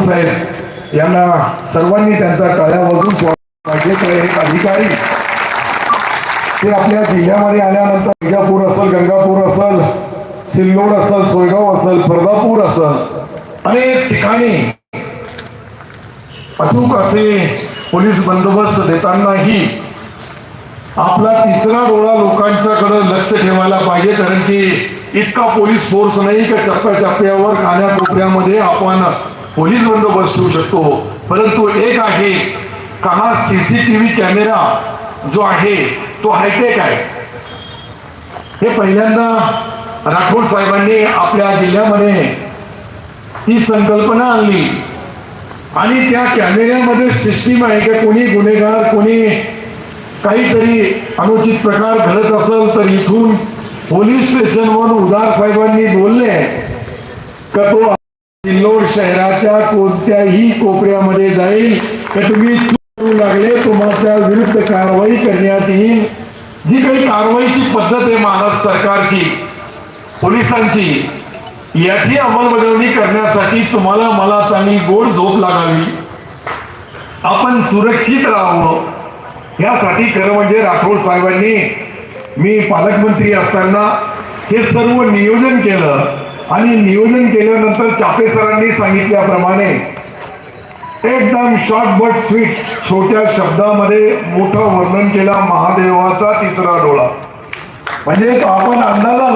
राठोड साहेब यांना सर्वांनी त्यांचा टाळ्या वाजून स्वागत तर एक अधिकारी ते आपल्या जिल्ह्यामध्ये आल्यानंतर विजापूर असेल गंगापूर असेल सिल्लोड असेल सोयगाव असेल प्रदापूर असेल अनेक ठिकाणी अचूक असे पोलीस बंदोबस्त देतानाही आपला तिसरा डोळा लोकांच्याकडे लक्ष ठेवायला पाहिजे कारण की इतका पोलीस फोर्स नाही की चप्प्या चप्प्यावर कान्या कोपऱ्यामध्ये आपण पोलीस बंदोबस्त ठेवू शकतो. परंतु एक आहे का हा सीसीटीव्ही कॅमेरा जो आहे तो हायटेक आहे. हे पहिल्यांदा राठोड साहेबांनी आपल्या जिल्ह्यामध्ये ही संकल्पना आणली. आणि त्या कॅमेऱ्यामध्ये सिस्टीम आहे की कोणी गुन्हेगार कोणी काहीतरी अनुचित प्रकार घडत असेल तर इथून पोलीस स्टेशनवर उदार साहेबांनी बोलले का तो सिल्लोड शहराच्या कोणत्याही कोपऱ्यामध्ये जाईल का तुम्ही करू लागले तुम्हाला विरुद्ध कारवाई करण्यात येईल. जी काही कारवाईची पद्धत आहे महाराष्ट्र सरकारची पोलिसांची याची अंमलबजावणी करण्यासाठी तुम्हाला मला चांगली गोड झोप लागावी. आपण सुरक्षित राहावं. यासाठी खरं म्हणजे राठोड साहेबांनी मी पालकमंत्री असताना हे सर्व नियोजन केलं. आणि नियोजन केल्यानंतर चापे सरांनी सांगितल्याप्रमाणे एकदम शॉर्ट बट स्वीट छोट्या शब्दामध्ये मोठं वर्णन केला महादेवाचा तिसरा डोळा. म्हणजे आपण अंदाजा